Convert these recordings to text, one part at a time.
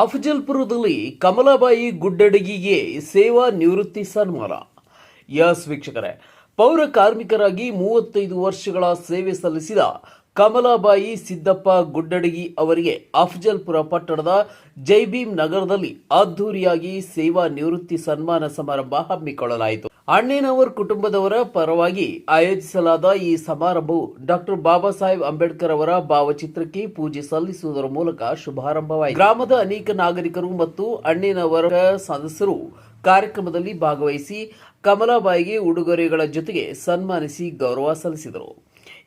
ಅಫಜಲ್ಪುರದಲ್ಲಿ ಕಮಲಾಬಾಯಿ ಗುಡ್ಡಡಗಿಗೆ ಸೇವಾ ನಿವೃತ್ತಿ ಸನ್ಮಾನ. ಯಸ್ ವೀಕ್ಷಕರೇ, ಪೌರ ಕಾರ್ಮಿಕರಾಗಿ ಮೂವತ್ತೈದು ವರ್ಷಗಳ ಸೇವೆ ಸಲ್ಲಿಸಿದ ಕಮಲಾಬಾಯಿ ಸಿದ್ದಪ್ಪ ಗುಡ್ಡಡಗಿ ಅವರಿಗೆ ಅಫಜಲ್ಪುರ ಪಟ್ಟಣದ ಜೈಭೀಮ್ ನಗರದಲ್ಲಿ ಅದ್ದೂರಿಯಾಗಿ ಸೇವಾ ನಿವೃತ್ತಿ ಸನ್ಮಾನ ಸಮಾರಂಭ ಹಮ್ಮಿಕೊಳ್ಳಲಾಯಿತು. ಅಣ್ಣೇನವರ್ ಕುಟುಂಬದವರ ಪರವಾಗಿ ಆಯೋಜಿಸಲಾದ ಈ ಸಮಾರಂಭವು ಡಾಕ್ಟರ್ ಬಾಬಾ ಸಾಹೇಬ್ ಅಂಬೇಡ್ಕರ್ ಅವರ ಭಾವಚಿತ್ರಕ್ಕೆ ಪೂಜೆ ಸಲ್ಲಿಸುವುದರ ಮೂಲಕ ಶುಭಾರಂಭವಾಯಿತು. ಗ್ರಾಮದ ಅನೇಕ ನಾಗರಿಕರು ಮತ್ತು ಅಣ್ಣೇನವರ ಸದಸ್ಯರು ಕಾರ್ಯಕ್ರಮದಲ್ಲಿ ಭಾಗವಹಿಸಿ ಕಮಲಾಬಾಯಿಗೆ ಉಡುಗೊರೆಗಳ ಜೊತೆಗೆ ಸನ್ಮಾನಿಸಿ ಗೌರವ ಸಲ್ಲಿಸಿದರು.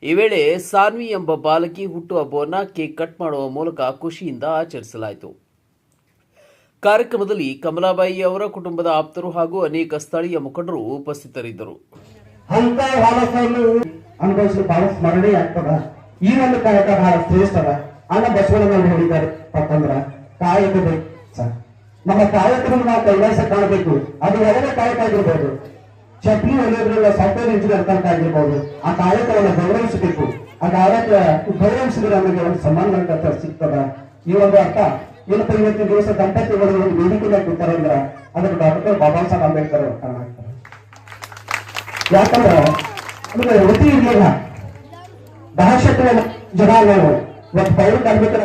ಈ ವೇಳೆ ಸಾನ್ವಿ ಎಂಬ ಬಾಲಕಿ ಹುಟ್ಟುಹಬ್ಬವನ್ನು ಕೇಕ್ ಕಟ್ ಮಾಡುವ ಮೂಲಕ ಖುಷಿಯಿಂದ ಆಚರಿಸಲಾಯಿತು. ಕಾರ್ಯಕ್ರಮದಲ್ಲಿ ಕಮಲಾಬಾಯಿ ಅವರ ಕುಟುಂಬದ ಆಪ್ತರು ಹಾಗೂ ಅನೇಕ ಸ್ಥಳೀಯ ಮುಖಂಡರು ಉಪಸ್ಥಿತರಿದ್ದರು. ಅನುಭವಿಸಲು ಬಹಳ ಸ್ಮರಣೆ ಆಗ್ತದ. ಈ ಒಂದು ಕಾಯಕ ಬಹಳ ಶ್ರೇಷ್ಠ ಅದ ಅಣ್ಣ ಬಸವಣ್ಣನವ್ರು ಹೇಳಿದ್ದಾರೆ ಅಂತಂದ್ರ ಕಾಯಕ ಬೇಕು ನಮ್ಮ ಕಾಯಕವನ್ನು ನಾವು ಕೈಲಾಸ ಕಾಣಬೇಕು. ಅದು ಒಳ್ಳೆ ಕಾಯಕ ಆಗಿರ್ಬೋದು. ಚಪ್ಪಲಿ ಹೊಲಿಯೋದ್ರಿಂದ ಸಾಫ್ಟ್ವೇರ್ ಇಂಜಿನಿಯರ್ ತನಕ ಆಗಿರ್ಬೋದು. ಆ ಕಾಯಕವನ್ನು ಗೌರವಿಸಬೇಕು. ಆ ಕಾಯಕ ಗೌರವಿಸಿದ್ರೆ ನಮಗೆ ಒಂದು ಸಮಾನ ಸಿಗ್ತದ. ಈ ಒಂದು ಅರ್ಥ. ಏನಪ್ಪ ಇವತ್ತಿನ ದಿವಸ ದಂಪತಿಗಳು ಒಂದು ವೇದಿಕೆಯಲ್ಲಿ ಕೂತಾರೆ ಅಂದ್ರೆ ಅದಕ್ಕೆ ಡಾಕ್ಟರ್ ಬಾಬಾ ಸಾಹೇಬ್ ಅಂಬೇಡ್ಕರ್ ಅವರು ಕಾರಣ ಯಾಕಂದ್ರೆ ನಮಗೆ ವೃತ್ತಿ ಇರಲಿಲ್ಲ. ಶತ ಜನ ನಾವು ಇವತ್ತು ಪೈರು